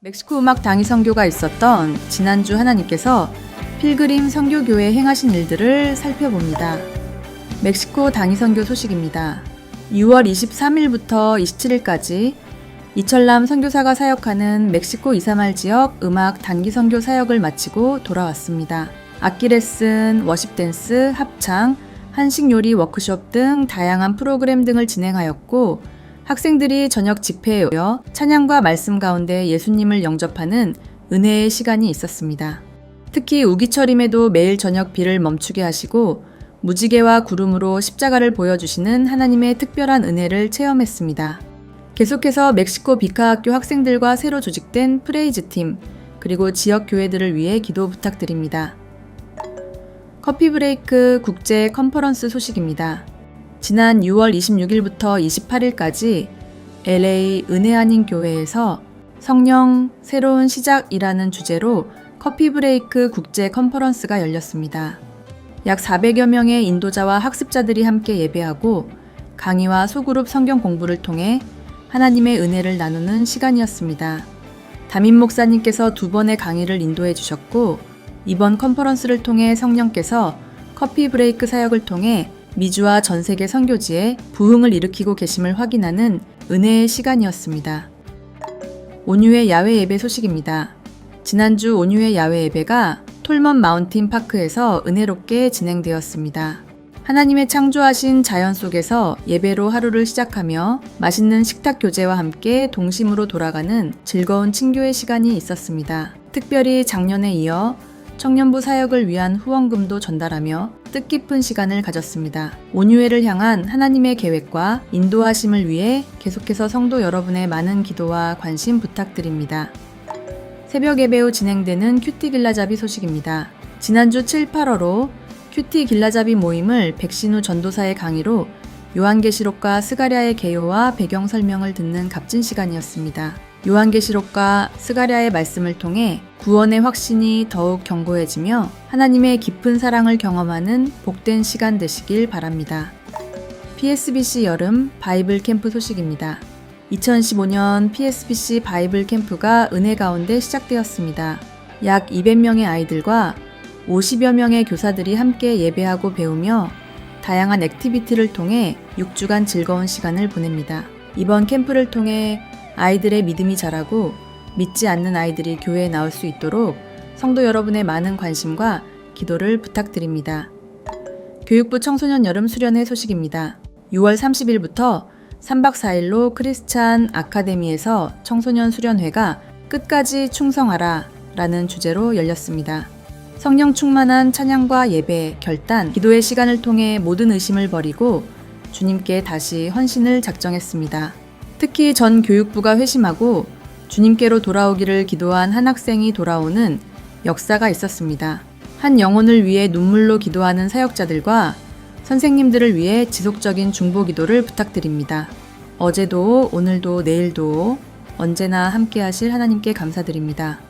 멕시코 음악 당의 선교가 있었던 지난주 하나님께서 필그림 선교교회 행하신 일들을 살펴봅니다. 멕시코 당의 선교 소식입니다. 6월 23일부터 27일까지 이철남 선교사가 사역하는 멕시코 이사말 지역 음악 단기 선교 사역을 마치고 돌아왔습니다. 악기 레슨, 워십 댄스, 합창, 한식 요리 워크숍 등 다양한 프로그램 등을 진행하였고 학생들이 저녁 집회에 오여 찬양과 말씀 가운데 예수님을 영접하는 은혜의 시간이 있었습니다. 특히 우기철임에도 매일 저녁 비를 멈추게 하시고 무지개와 구름으로 십자가를 보여주시는 하나님의 특별한 은혜를 체험했습니다. 계속해서 멕시코 비카학교 학생들과 새로 조직된 프레이즈 팀, 그리고 지역 교회들을 위해 기도 부탁드립니다. 커피 브레이크 국제 컨퍼런스 소식입니다. 지난 6월 26일부터 28일까지 LA 은혜 아닌 교회에서 성령 새로운 시작이라는 주제로 커피 브레이크 국제 컨퍼런스가 열렸습니다. 약 400여 명의 인도자와 학습자들이 함께 예배하고 강의와 소그룹 성경 공부를 통해 하나님의 은혜를 나누는 시간이었습니다. 담임 목사님께서 두 번의 강의를 인도해 주셨고 이번 컨퍼런스를 통해 성령께서 커피 브레이크 사역을 통해 미주와 전 세계 선교지에 부흥을 일으키고 계심을 확인하는 은혜의 시간이었습니다. 온유의 야외 예배 소식입니다. 지난주 온유의 야외 예배가 톨먼 마운틴 파크에서 은혜롭게 진행되었습니다. 하나님의 창조하신 자연 속에서 예배로 하루를 시작하며 맛있는 식탁 교제와 함께 동심으로 돌아가는 즐거운 친교의 시간이 있었습니다. 특별히 작년에 이어 청년부 사역을 위한 후원금도 전달하며 뜻깊은 시간을 가졌습니다. 온유회를 향한 하나님의 계획과 인도하심을 위해 계속해서 성도 여러분의 많은 기도와 관심 부탁드립니다. 새벽 예배 후 진행되는 큐티 길라잡이 소식입니다. 지난주 7, 8월로 큐티 길라잡이 모임을 백신우 전도사의 강의로 요한계시록과 스가랴의 개요와 배경 설명을 듣는 값진 시간이었습니다. 요한계시록과 스가랴의 말씀을 통해 구원의 확신이 더욱 견고해지며 하나님의 깊은 사랑을 경험하는 복된 시간 되시길 바랍니다. PSBC 여름 바이블 캠프 소식입니다. 2015년 PSBC 바이블 캠프가 은혜 가운데 시작되었습니다. 약 200명의 아이들과 50여 명의 교사들이 함께 예배하고 배우며 다양한 액티비티를 통해 6주간 즐거운 시간을 보냅니다. 이번 캠프를 통해 아이들의 믿음이 자라고 믿지 않는 아이들이 교회에 나올 수 있도록 성도 여러분의 많은 관심과 기도를 부탁드립니다. 교육부 청소년 여름 수련회 소식입니다. 6월 30일부터 3박 4일로 크리스찬 아카데미에서 청소년 수련회가 끝까지 충성하라 라는 주제로 열렸습니다. 성령 충만한 찬양과 예배, 결단, 기도의 시간을 통해 모든 의심을 버리고 주님께 다시 헌신을 작정했습니다. 특히 전 교육부가 회심하고 주님께로 돌아오기를 기도한 한 학생이 돌아오는 역사가 있었습니다. 한 영혼을 위해 눈물로 기도하는 사역자들과 선생님들을 위해 지속적인 중보 기도를 부탁드립니다. 어제도, 오늘도, 내일도 언제나 함께 하실 하나님께 감사드립니다.